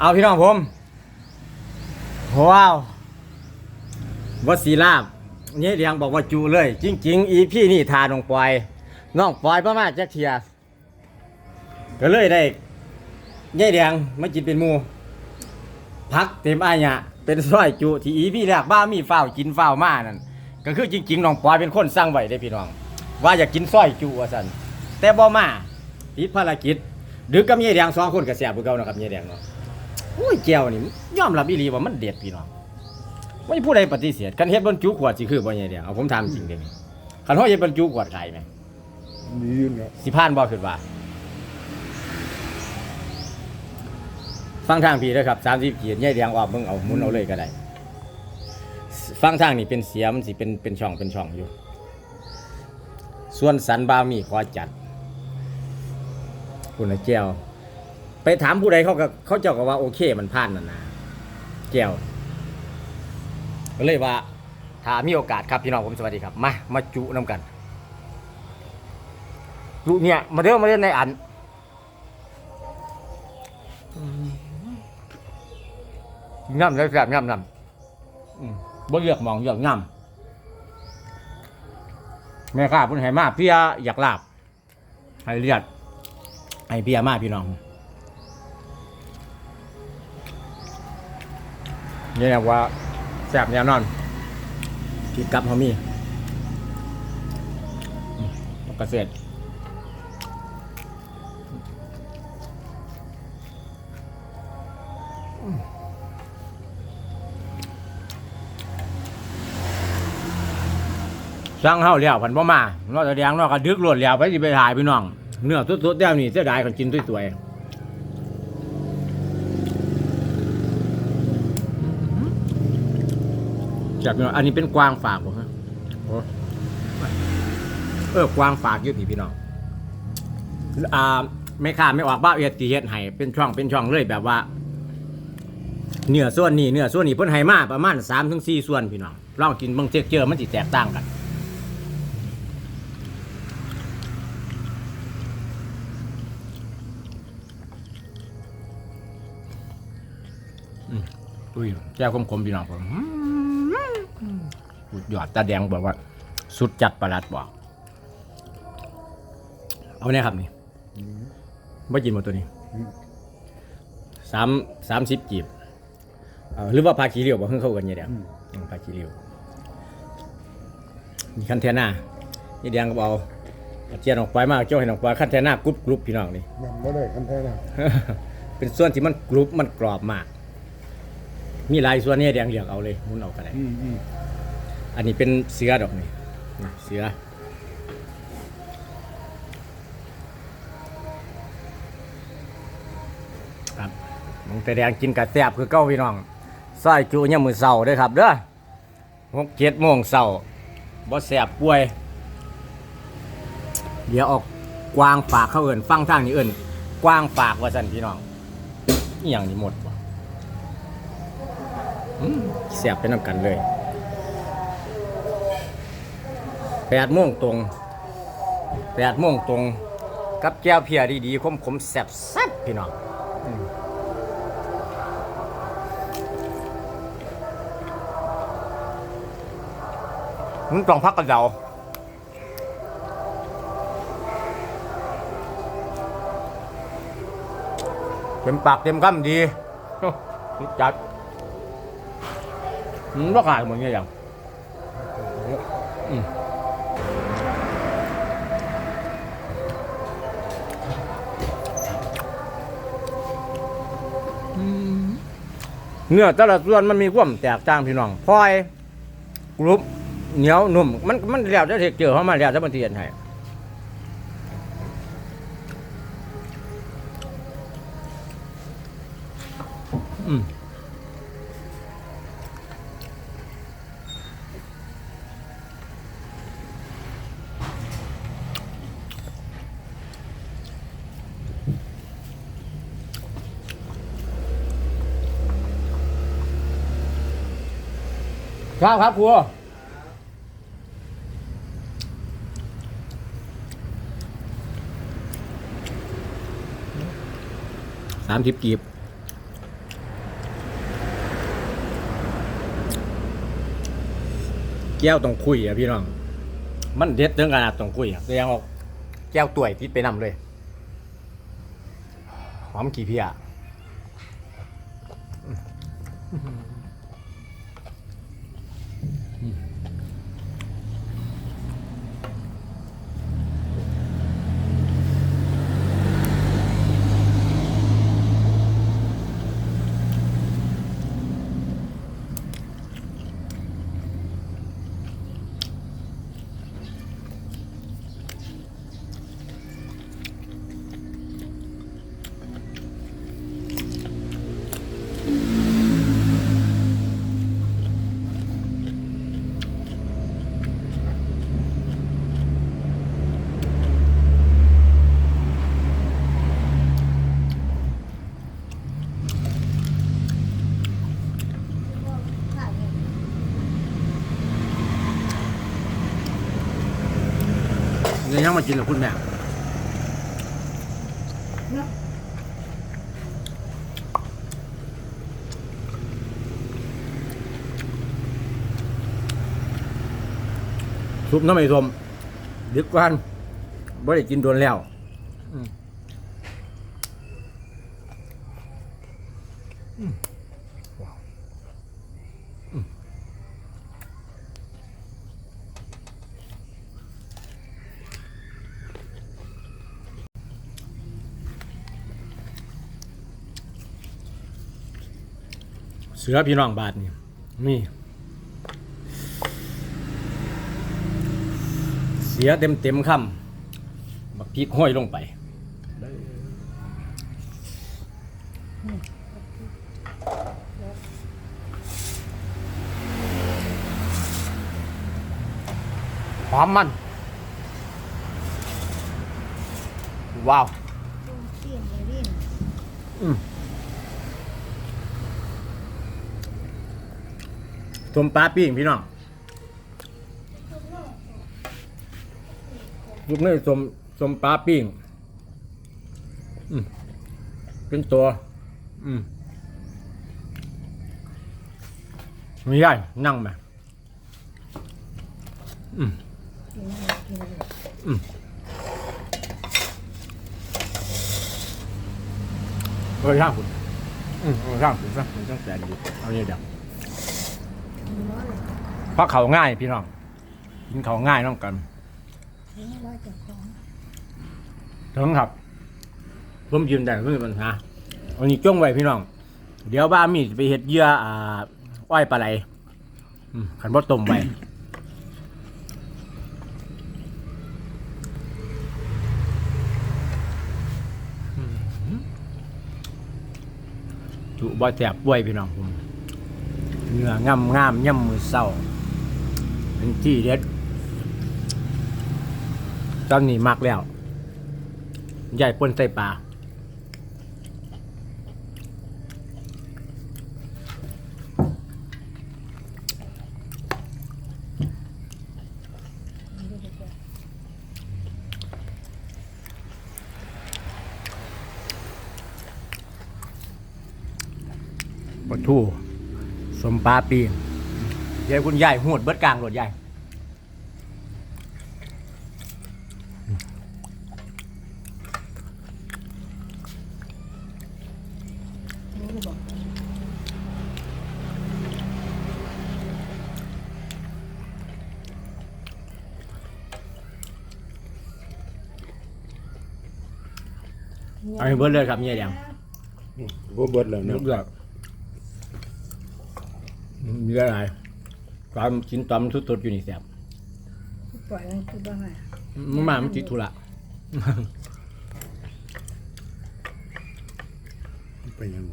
เอาพี่น้องผมว้าววัดศรีลาบนี่เรียงบอกว่าจูเลย จริง ๆ อีพี่นี่ทาน้องปอยน้องปอยประมาณจักเทียก็เลยได้ยายแดงไมากินเป็นมูพักเต็มอายะเป็นซอยจุที่อีพี่แรกบ้ามีฝ้ากินฝ้ามานั่นก็คือจริงๆน้องปอยเป็นคนสั่งไว้ได้พี่น้อง ว่าอยากกินซอยจุว่าสันแต่บ่มาติดภารกิจดึกกับยายแดงสองคนก็แซ่บคือเก่านะครับยายแดงเนาะ โอ้ยแก้วนี่ยอมรับอีหลีว่ามันเด็ดพี่น้องไม่ผู้ใดปฏิเสธกันเฮ็ดบรรจุขวดสิคือบ่ยายแดงเอาผมถามจริงเด้นี่คันเฮาเฮ็ดบรรจุขวดขายไหมมีอยู่แล้วสิผ่านบ่คือว่า ฟังทางพี่เด้อครับ30ขีดยายแดงออกเบิ่งเอาหมุนเอาเลยก็ได้ ฟังทางนี่เป็นเสียมันสิเป็นเป็นช่องเป็นช่องอยู่ ส่วนสันบามีขอจัดคุณนะแก้ว ไปถามผู้ใดเขาก็เขาเจ้าก็ว่าโอเคมันผ่านนั่นนะแก้วก็เลยว่าถ้ามีโอกาสครับพี่น้องผมสวัสดีครับ มามาจุน้ำกันจุเนี่ยมาเด้องมาเด้องในอันง่ำเลยแบบง่ำง่ำบ่เลือกมองเลือกง่ำแม่ข้าพุ่นให้มาเพี่ออยากลาบให้เลียดให้เพี่อมาพี่น้อง นี่นะว่าแซ่บแน่นอนกินกับเขามีอืมเกษตรสั่งเฮาแล้วพันบ่อมานอกจากแดงนอกก็ดึกโลดแล้วไปสิไปถ่ายพี่น้อง เนื้อสดๆแล้วนี่เสียดายคนกินสวยๆ จับพี่น้องอันนี้เป็นกวางฝากบ่ฮะเออกวางฝากอยู่พี่พี่น้องอ่าไม่ค่าไม่ออกบ้าเอียดตีเฮ็ดให้เป็นช่องเป็นช่องเลยแบบว่าเนื้อส่วนนี้เนื้อส่วนนี้เพิ่นให้มาประมาณ3ถึง4ส่วนพี่น้องลองกินบิ่งเท็กเจอมันสิแตกต่างกันอุ้ยแก้วคมๆพี่น้องผม สุดยอดตาแดงบอกว่า สุดจัดประหลัดบอก เอาเนี่ยครับนี่ไม่กินหมดตัวนี้สามสามสิบกีบเอาหรือว่าพาคีเรียวบอกเพิ่งเข้ากันเนี่ยเดียวอืมพาคีเรียวมีคันเทน่านี่แดงก็เอาเจียนออกไปมากเจ้าให้ออกไปคันเทน่ากรุบกรุบพี่น้องนี่มันไม่ได้คันแท้นะเป็นส่วนที่มันกรุบมันกรอบมาก มีหลายส่วนเนี่ยแดงเหลืองเอาเลยหมุนเอาก็ได้อืม อืมอันนี้เป็นเสือดอกนี่นี่เสือครับมึงแต่แดงกินกะแซบคือเก้าพี่น้องซอยจุเนี่ยามมือเสาเด้อครับเด้อหกเจ็ดโมงเสาบ่แสบป่วย เดี๋ยวออกกวางฝากเขาเอิ่นฟังทางนี้เอิ่นกวางฝากว่าสันพี่น้องอหย่างนี้หมดบ่อืมแสบเป็นน้ำกันเลย แปดโมงตรงแปดโมงตรง กับแก้วเพียดีๆคมๆแซ่บๆพี่น้องมึงต้องพักกันเดาเต็มปากเต็มคำดีจัดมึงก็ขายหมดเนี่ยอย่าง เนื้อแต่ละส่วนมันมีความแตกต่างพี่น้องพลอยกรุบเหนียวนุ่ม มันมันแล้วจะเทกเจอเข้ามาแล้วจะมันเทียนให้ ข้าวครับครัวสามสิบกีบแก้วต้องคุยอะพี่น้อง มันเด็ดถึงขนาดต้องคุยอะแสดงออกแก้วตัวยติดไปนำเลย หอมกี่พี่อะ มากินกับคุณแม่ซุปน้ำไม่สมดึกกวันบ่ได้กินโดนแล้วอืมอืมว้าวอืม เสือพี่น้องบาทนี่นี่ เสียเต็มเต็มๆคำบักพริกห้อยลงไปหอมมัน ว้าวเสียงเลยดินอืม ต้มปลาปิ้งพี่น้องลูกนี่สมสมปลาปิ้งเป็นตัว อืมไม่ใช่นั่งไหมอืมอะไรกินอะไรเออช่างคุณอืมเออช่างคุณซะมันต้องแสนอยู่เอาเนี่ยเดี๋ยวกินร้อยเลย เพราะเขาง่ายพี่น้องกินเขาง่ายน้องกันถึงครับผมยืนได้ไม่มีปัญหาอันนี้จ้องไว้พี่น้อง เดี๋ยวบ้ามีไปเห็ดเยื่ออ่าอ้อยปลาไหลขันบ่ต้มไว้จุบ่แสบป่วยพี่น้องผม เนื้องามงามย่ำมือเศร้าเป็นที่เด็ดตอนนี้มักแล้ว ใหญ่ปนใส่ปลาปลาทู สมปลาปีนเดี๋ยวคุณยายหูดเบิดกลางรถยายนี่ก็บอกเอาให้เบิดเลยครับเนี่ยเดียว บ่เบิดแล้วนึเนาะกแบบ มีอะไรตามชิ้นตอมทุดๆอยู่นี่แซ่บปล่อยมันคือบ้าไงมันมามันติดธุระไปยัง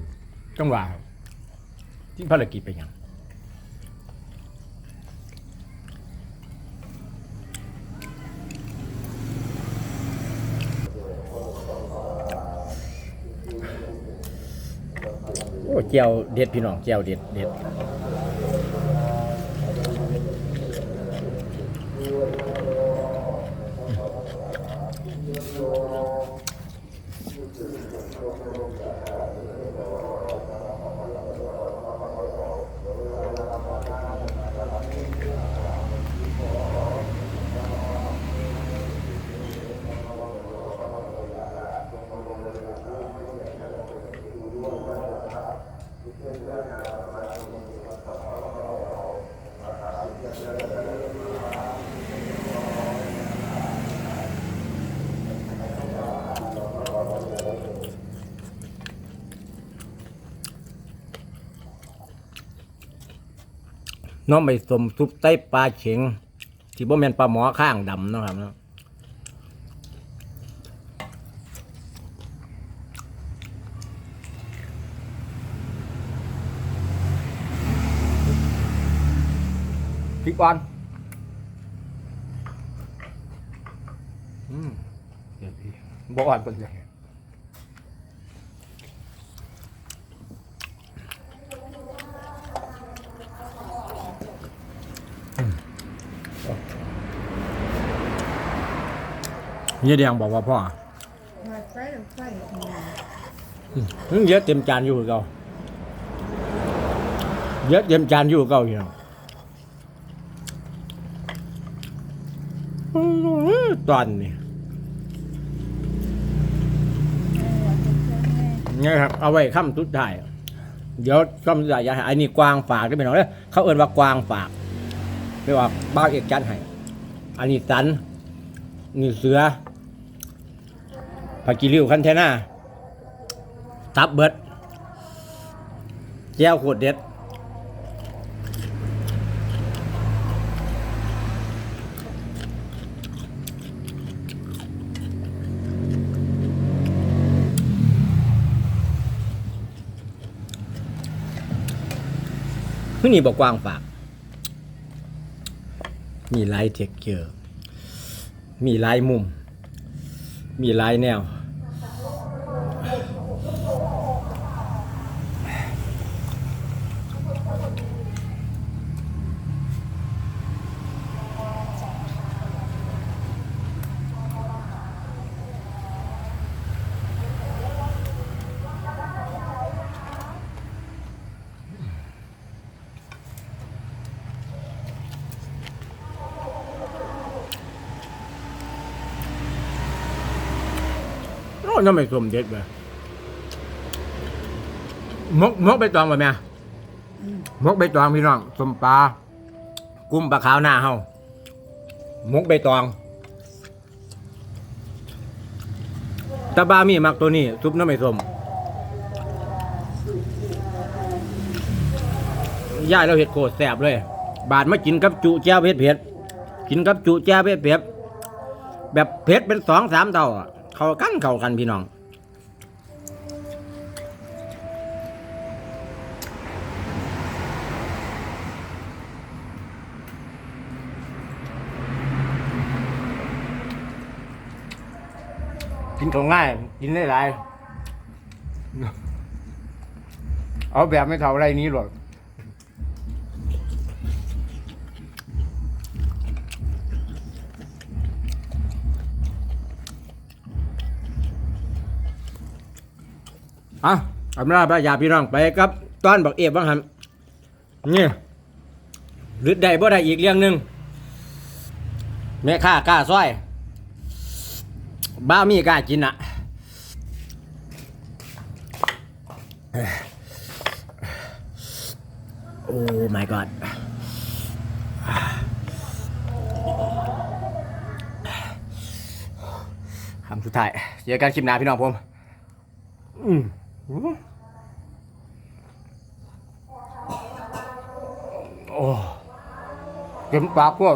จังหวะครับที่ภารกิจไปยังโอ้เจียวเด็ดพี่น้องเจียวเด็ดเด็ด น้องไปสมซุปไต้ปลาเข็งที่บ่แม่นปลาหมอข้างดำนะครับเนาะพริกอ่อนอืมเดี๋ยวพี่บ่อ่อนเป็นไง เนี่ยแดงบอกว่าพ่อมาใส่ลงเยอะเต็มจานอยู่คือเก่าเยอะเต็มจานอยู่คือเก่าอยู่เนาะตอนนี้นี่ครับเอาไว้ค้ำทุดท้ายเดี๋ยวค้ำทุดท้ายอย่าให้อันนี้กวางฝากได้ไหมน้องเด้อเขาเอิ้นว่ากวางฝากไม่ว่าบ้าเอกจันให้อันนี้สันนี่เสือ ผักกีริ้วคันเทน่าตับเบิดแก้วขวดเด็ด นี่บอกกว้างฝาก มีลายเทคเจอร์ มีลายมุม มีลายแนว น้ำไม่สมเด็ดเลยมกมกใบตองไปไหมอะมกใบตองพี่น้องสมปลากุ้มปลาขาวหน้าเฮามกใบตองตาบามีมักตัวนี้ซุปน้ำไม่สมย่ายเราเห็ดโคตรแสบเลย บาดมากินกับจุแจ้วเผ็ดเผ็ดๆกินกับจุแจ้วเผ็ดเผ็ดๆแบบเผ็ดเป็นสองสามเท่าอะ เข้ากันเข้ากันพี่น้องกินของง่ายกินได้หลายเอาแบบไม่เท่าไรนี้หรอก อะอำนาจพระยาพี่น้องไปครับต้อนบักเอฟบ้างครับนี่หรือได้บ่ได้อีกเรื่องหนึ่งแม่ค้ากล้าซ้อย บ้ามีกล้ากินอะโอ้ my god คำสุดท้ายเจอกันคลิปหน้าพี่น้องผม อืม โอ้เต็มปากพวก